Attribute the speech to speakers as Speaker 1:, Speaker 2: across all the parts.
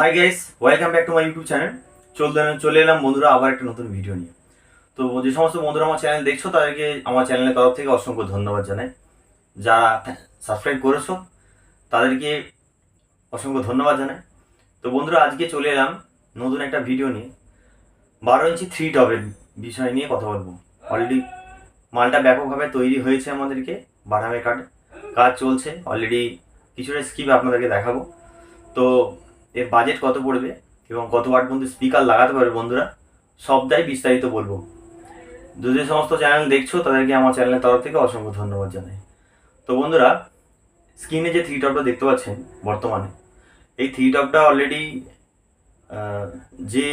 Speaker 1: Hi guys welcome back to my YouTube channel চলতে চলে এলাম বন্ধুরা আবার একটা নতুন ভিডিও নিয়ে। তো যে সমস্ত বন্ধুরা আমার চ্যানেল দেখছ, তাদেরকে আমার চ্যানেলের তরফ থেকে অসংখ্য ধন্যবাদ জানাই। যারা সাবস্ক্রাইব করেছ, তাদেরকে অসংখ্য ধন্যবাদ জানাই। তো বন্ধুরা, আজকে চলে এলাম নতুন একটা ভিডিও নিয়ে। বারো ইঞ্চি থ্রি টপের বিষয় নিয়ে কথা বলব। অলরেডি মালটা ব্যাপকভাবে তৈরি হয়েছে আমাদেরকে বাদামের কাঠ কাজ চলছে অলরেডি কিছুটা স্কিপ আপনাদেরকে দেখাবো। তো এর বাজেট কত পড়বে এবং কত ওয়াট পর্যন্ত স্পিকার লাগাতে পারবে বন্ধুরা, সবটাই বিস্তারিত বলব। যদি সমস্ত চ্যানেল দেখছ, তাদেরকে আমার চ্যানেলের তরফ থেকে অসংখ্য ধন্যবাদ জানাই। তো বন্ধুরা স্ক্রিনে যে থ্রি টপটা দেখতে পাচ্ছেন বর্তমানে, এই থ্রি টপটা অলরেডি যে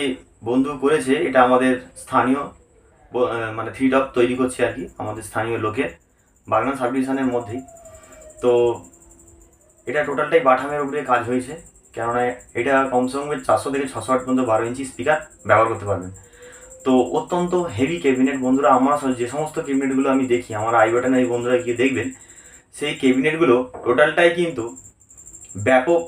Speaker 1: বন্ধু করেছে, এটা আমাদের স্থানীয় মানে থ্রি টপ তৈরি করছে আর কি, আমাদের স্থানীয় লোকের, বাগনান সাব মধ্যেই। তো এটা টোটালটাই বাটামের উপরে কাজ হয়েছে। কেননা এটা কমসে কম চারশো থেকে ছশো আট পর্যন্ত বারো ইঞ্চি স্পিকার ব্যবহার করতে পারবেন। তো অত্যন্ত হেভি ক্যাবিনেট বন্ধুরা, আমার যে সমস্ত ক্যাবিনেটগুলো আমি দেখি, আমার আই বাটনে এই বন্ধুরা গিয়ে দেখবেন, সেই ক্যাবিনেটগুলো টোটালটাই কিন্তু ব্যাপক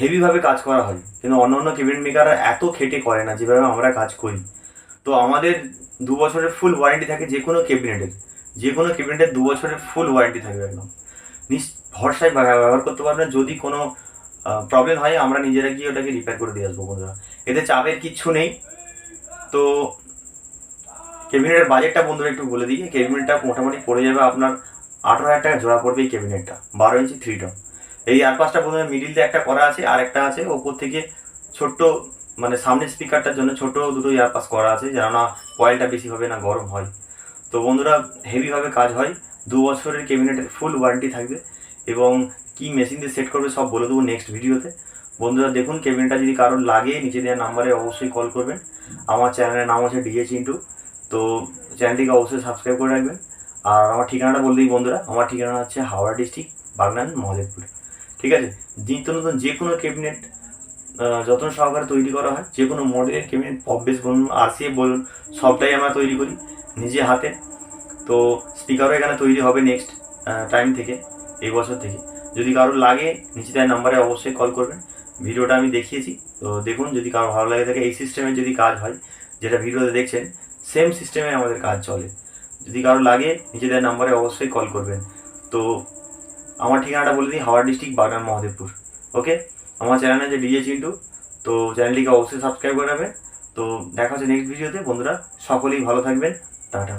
Speaker 1: হেভিভাবে কাজ করা হয়। কিন্তু অন্য অন্য ক্যাবিনেট মেকাররা এত খেটে করে না, যেভাবে আমরা কাজ করি। তো আমাদের দু বছরের ফুল ওয়ারেন্টি থাকে যে কোনো ক্যাবিনেটের যে কোনো ক্যাবিনেটের দু বছরের ফুল ওয়ারেন্টি থাকবে একদম। নিস ভরসায় ব্যবহার করতে পারবেন। যদি কোনো প্রবলেম হয়, আমরা নিজেরা গিয়ে ওটাকে রিপেয়ার করে দিয়ে আসব বন্ধুরা। এতে চাপের কিচ্ছু নেই। তো ক্যাবিনেটের বাজেটটা বন্ধুরা একটু বলে দিই। ক্যাবিনেটটা মোটামুটি পড়ে যাবে আপনার আঠারো হাজার টাকা জোড়া পড়বে এই ক্যাবিনেটটা বারো ইঞ্চি থ্রি টপ এই আর পাঁচটা বন্ধুরা মিডিল দিয়ে একটা করা আছে আর একটা আছে, ওপর থেকে ছোট্ট মানে সামনের স্পিকারটার জন্য ছোট দুটো ইয়ারপাস করা আছে, যেন না কয়েলটা বেশি হবে না গরম হয়। তো বন্ধুরা হেভিভাবে কাজ হয়। দু বছরের ক্যাবিনেটের ফুল ওয়ারেন্টি থাকবে এবং কি মেশিন দিয়ে সেট করবে সব বলে দেবো নেক্সট ভিডিওতে বন্ধুরা দেখুন, কেবিনটা যদি কারোর লাগে, নিচে দেওয়া নাম্বারে অবশ্যই কল করবেন। আমার চ্যানেলের নাম হচ্ছে ডিএ চিন্টু তো চ্যানেলটিকে অবশ্যই সাবস্ক্রাইব করে রাখবেন। আর আমার ঠিকানাটা বলে দিই বন্ধুরা। আমার ঠিকানা হচ্ছে হাওড়া ডিস্ট্রিক্ট বাগনান, মহাদেবপুর। ঠিক আছে? নিত্য নতুন যে কোনো ক্যাবিনেট যত্ন সহকারে তৈরি করা হয়। যে কোনো মডেলের ক্যাবিনেট পপ বেস বলুন আরসিএফ বলুন, সবটাই আমরা তৈরি করি নিজে হাতে। তো স্পিকারও এখানে তৈরি হবে নেক্সট টাইম থেকে, এই বছর থেকে। যদি কারোর লাগে, নিচে দেওয়ার নাম্বারে অবশ্যই কল করবেন। ভিডিওটা আমি দেখিয়েছি, তো দেখুন যদি কারও ভালো লাগে থাকে, এই সিস্টেমে যদি কাজ হয়, যেটা ভিডিওতে দেখছেন সেম সিস্টেমে আমাদের কাজ চলে। যদি কারও লাগে, নিচে দেওয়ার নাম্বারে অবশ্যই কল করবেন। তো আমার ঠিকানাটা বলে দিই, হাওড়া ডিস্ট্রিক্ট বাগান মহাদেবপুর। ওকে আমার চ্যানেল আছে ডিজে চিন্টু তো চ্যানেলটিকে অবশ্যই সাবস্ক্রাইব করে রাখবেন। তো দেখা হচ্ছে নেক্সট ভিডিওতে বন্ধুরা, সকলেই ভালো থাকবেন। টাটা।